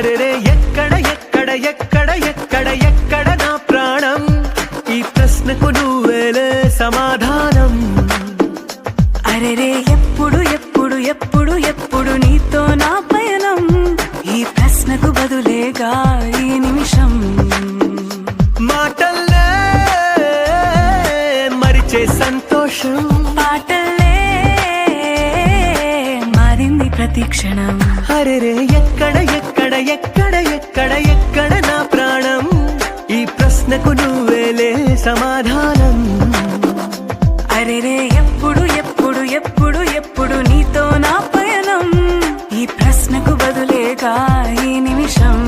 అరెరే ఎక్కడ ఎక్కడ ఎక్కడ ఎక్కడ ఎక్కడ నా ప్రాణం? ఈ ప్రశ్నకు నువ్వేలే సమాధానం. అరెరే ఎప్పుడు ఎప్పుడు ఎప్పుడు ఎప్పుడు నీతో నా పయనం? ఈ ప్రశ్నకు బదులేగా ఈ నిమిషం. మాటల్లే మరిచే సంతోషం. పాట ప్రతి క్షణం. అరెరే ఎక్కడ ఎక్కడ ఎక్కడ ఎక్కడ ఎక్కడ నా ప్రాణం? ఈ ప్రశ్నకు నువ్వేలే సమాధానం. అరెరే ఎప్పుడు ఎప్పుడు ఎప్పుడు ఎప్పుడు నీతో నా పయనం? ఈ ప్రశ్నకు బదులేగా ఈ నిమిషం.